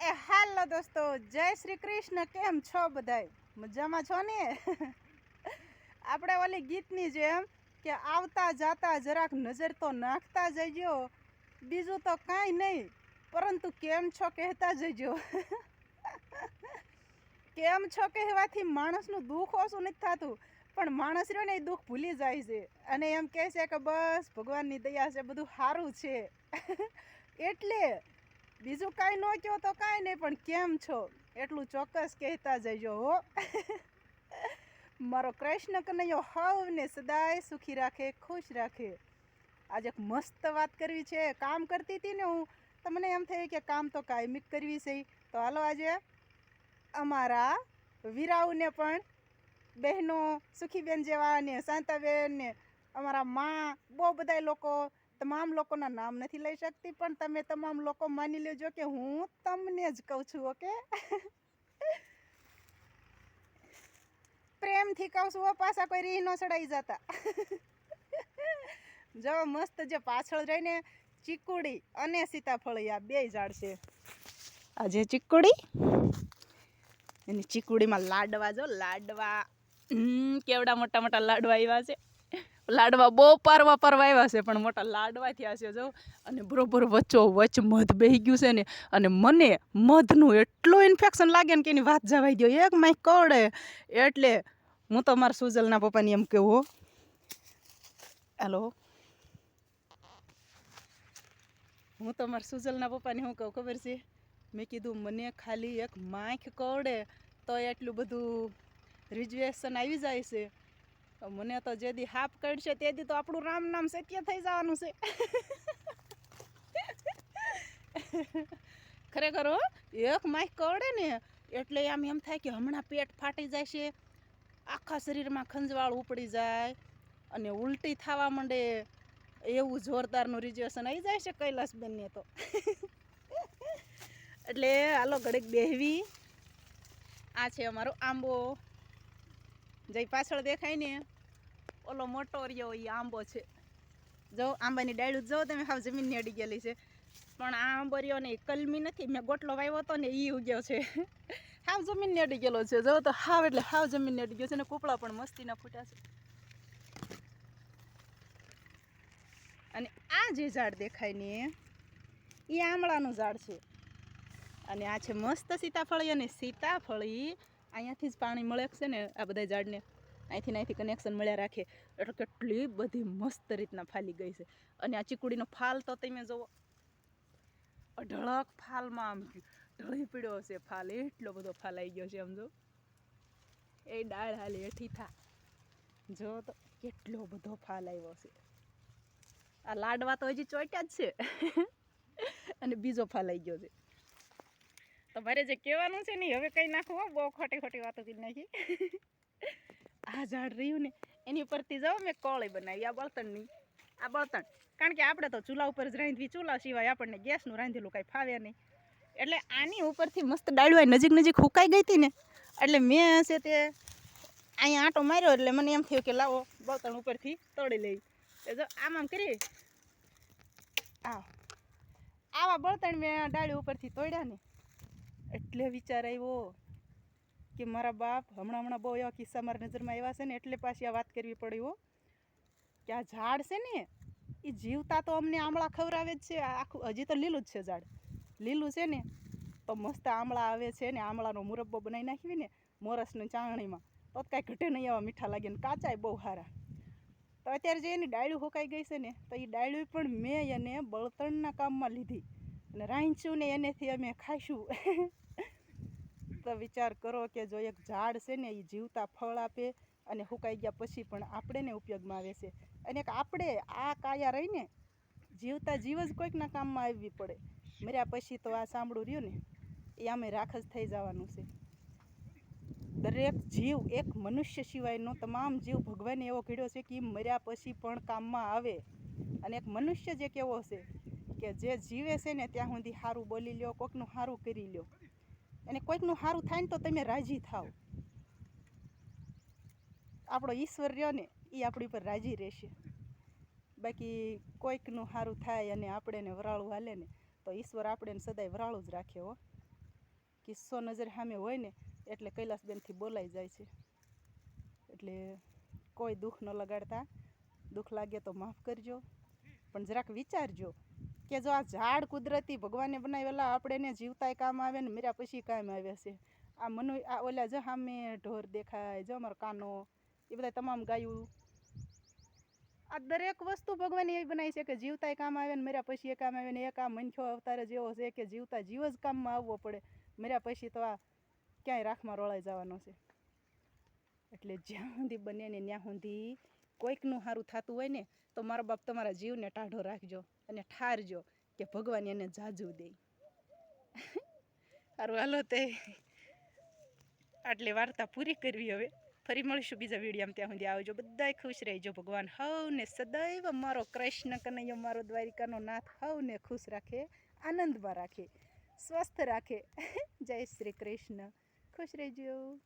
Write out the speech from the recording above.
એ હાલો દોસ્તો, જય શ્રી કૃષ્ણ, કેમ છો બધાય? મજામાં છો ને? આપણે ઓલી ગીતની જેમ કે આવતા જાતા જરાક નજર તો નાખતા જજો બીજું તો કાંઈ નહીં, પરંતુ કેમ છો કહેતા જજો કેમ છો કહેવાથી માણસનું દુઃખ ઓછું નથી થતું, પણ માણસ રહ્યો ને એ દુઃખ ભૂલી જાય છે. અને એમ કહે છે કે બસ ભગવાનની દયા છે, બધું સારું છે. એટલે બીજું કાંઈ ન કહો તો કાંઈ નહીં, પણ કેમ છો? એટલું ચોક્કસ કહેતા જજો હો. મારો કૃષ્ણ કનૈયો હવને સદાય સુખી રાખે, ખુશ રાખે. આજે મસ્ત વાત કરવી છે, કામ કરતી હતી ને હું તમને એમ થયું કે કામ તો કાયમિક કરવી છે. તો હાલો આજે અમારા વીરાઓને પણ બહેનો સુખીબેન જેવા ને શાંતાબેન ને અમારા મા, બહુ બધા લોકો તમામ લોકોના નામ નથી લઈ શકતી, પણ તમે તમામ લોકો માની લેજો કે હું તમને જ કહું છું, ઓકે? પ્રેમથી કહું છું પાછા કોઈ રીહ ન ચડાઈ જતા. જો મસ્ત જે પાછળ રહીને ચીકુડી અને સીતાફળી આ બે ઝાડ છે. આ જે ચીકુડી, એની ચીકુડીમાં લાડવા, જો લાડવા. કેવડા મોટા મોટા લાડવા આવ્યા છે. લાડવા બહુ પારવા પારવા આવ્યા છે, પણ મોટા લાડવા થયા છે જો. અને બરોબર વચ્ચો વચ મધ બેહી ગયું છે ને, અને મને મધનું એટલું ઇન્ફેક્શન લાગે ને કે એની વાત જવાઈ દો એક માય કવડે એટલે હું તો મારા સુજલના પપ્પાની એમ કેવું હેલો. હું તો મારા સુજલના પપ્પાને શું કહું, ખબર છે? મેં કીધું, મને ખાલી એક માખ કવડે તો એટલું બધું રિઝર્વેશન આવી જાય છે. મને તો જે દી હાફ કાઢશે તે દી તો આપણું રામ નામ સત્ય થઈ જવાનું છે. ખરેખર એક માઇક કવડે ને એટલે આમ એમ થાય કે હમણાં પેટ ફાટી જાય છે આખા શરીરમાં ખંજવાળ ઉપડી જાય અને ઉલટી થવા માંડે એવું જોરદારનું રિઝર્વેશન આવી જાય છે કૈલાસબેનને તો. એટલે હાલો ઘડીક બેહવી. આ છે અમારો આંબો. જઈ પાછળ દેખાય ને. ઓલો મોટો રહ્યો એ આંબો છે. જો આંબાની ડાળું જો તમે હાવ જમીનની અડી ગયેલી છે. પણ આ આંબો રહ્યો ને કલમી નથી. મેં ગોટલો વાવ્યો હતો ને એ ઉગ્યો છે. હાવ જમીનની અડી ગયેલો છે. જો તો હાવ એટલે હાવ જમીનની અડી ગયો છે ને કૂપળા પણ મસ્તીના ફૂટ્યા છે. અને આ જે ઝાડ દેખાય ને એ આમળાનું ઝાડ છે. અને આ છે મસ્ત સીતાફળી અને સીતાફળી. અહીંયાથી જ પાણી મળે છે ને આ બધા ઝાડને. અહીંથી અહીંથી કનેક્શન મળ્યા રાખે. એટલે કેટલી બધી મસ્ત રીતના ફાલી ગઈ છે. અને આ ચીકુડીનો ફાલ તો તમે જુઓ. અઢળક ફાલમાં આમ ઢળી પીડ્યો છે ફાલ એટલો બધો ફાલ આવી ગયો છે, આમ જો એ ડાળ હાલી હેઠી થા. જો તો કેટલો બધો ફાલ આવ્યો છે. આ લાડવા તો હજી ચોટ્યા જ છે. અને બીજો ફાલ આવી ગયો છે. તો મારે જે કહેવાનું છે ને હવે કઈ નાખવું બહુ ખોટી ખોટી વાતો કરી નાખી. આ ઝાડ રહ્યું ને, એની ઉપરથી જાઓ, મેં કોળી બનાવી, આ બળતણની, આ બળતણ. કારણ કે આપણે તો ચૂલા ઉપર જ રાંધવી, ચૂલા સિવાય આપણને ગેસનું રાંધેલું કાંઈ ફાવે નહીં. એટલે આની ઉપરથી મસ્ત ડાળવા નજીક નજીક હુકાઈ ગઈ હતી ને, એટલે મેં છે તે અહીંયા આંટો માર્યો, એટલે મને એમ થયું કે લાવો, બળતણ ઉપરથી તળી લઈ. જો, આમ આમ કરી. આવ. આવા બળતણ મેં ડાળી ઉપરથી તોડ્યા ને, એટલે વિચાર આવ્યો. કે મારા બાપ હમણાં હમણાં બહુ એવા કિસ્સા મારા નજરમાં આવ્યા છે ને એટલે પાછી આ વાત કરવી પડી હો. કે આ ઝાડ છે ને એ જીવતા તો અમને આમળા ખવડાવે જ છે. આખું, હજી તો લીલું જ છે ઝાડ. લીલું છે ને, તો મસ્ત આમળા આવે છે ને, આમળાનો મુરબ્બો બનાવી નાખીએ ને, મોરસની ચાણણીમાં તો કાંઈ ઘટે નહીં એવા મીઠા લાગે ને, કાચાય બહુ સારા તો અત્યારે જે એની ડાળ્યું હોકાઈ ગઈ છે ને, તો એ ડાળ્યું પણ મેં એને બળતણના કામમાં લીધી. અને રાંચ્યું ને, એનેથી અમે ખાઈશું. વિચાર કરો કે જો એક ઝાડ છે ને એ જીવતા ફળ આપે અને સુકાઈ ગયા પછી પણ આપણે ઉપયોગમાં આવે છે. અને આપણે આ કાયા રહીને જીવતા જીવ જ કોઈકના કામમાં આવવી પડે. મર્યા પછી તો આ સાંભળું રહ્યું ને, એ આમે રાખ જ થઈ જવાનું છે. દરેક જીવ એક મનુષ્ય સિવાયનો તમામ જીવ ભગવાને એવો ઘડ્યો છે કે મર્યા પછી પણ કામમાં આવે. અને એક મનુષ્ય જે કેવો છે કે જે જીવે છે ને, ત્યાં સુધી સારું બોલી લ્યો, કોકનું સારું કરી લ્યો. અને કોઈકનું સારું થાય ને તો તમે રાજી થાવ આપણો ઈશ્વર રહ્યો ને એ આપણી ઉપર રાજી રહેશે. બાકી કોઈકનું સારું થાય અને આપણે એને વરાળું હાલે ને, તો ઈશ્વર આપણે સદાય વરાળું જ રાખે હો. કિસ્સો નજર સામે હોય ને, એટલે કૈલાસબેનથી બોલાઈ જાય છે. એટલે કોઈ દુઃખ ન લગાડતા. દુઃખ લાગે તો માફ કરજો. પણ જરાક વિચારજો. કે જો આ ઝાડ કુદરતી ભગવાને બનાવેલા, આપણે એને જીવતાય કામ આવે ને મર્યા પછી કામ આવે છે. આ મનુ, આ ઓલા જો સામે ઢોર દેખાય, જો અમારો કાનો, એ બધા તમામ ગાયું. આ દરેક વસ્તુ ભગવાને એવી બનાવી છે કે જીવતાય કામ આવે ને મર્યા પછી એ કામ આવે ને એક આ મનખ્યો અવતાર જ એવો છે કે જીવતા જીવ જ કામમાં આવવો પડે. મર્યા પછી તો આ ક્યાંય રાખમાં રોળાઈ જવાનો છે. એટલે જ્યાં સુધી બને ને ત્યાં સુધી કોઈકનું સારું થતું હોય ને તો મારા બાપ તમારા જીવને ટાઢો રાખજો અને ઠારજો કે ભગવાન એને જાજુ દે. સારું હાલો તે. આટલી વાર્તા પૂરી કરવી હવે. ફરી મળીશું બીજા વિડીયોમાં, ત્યાં સુધી આવજો. બધાય ખુશ રહેજો ભગવાન. હવને સદૈવ મારો કૃષ્ણ કનૈયો, મારો દ્વારિકાનો નાથ હવને ખુશ રાખે, આનંદમાં રાખે, સ્વસ્થ રાખે. જય શ્રી કૃષ્ણ. ખુશ રહેજો.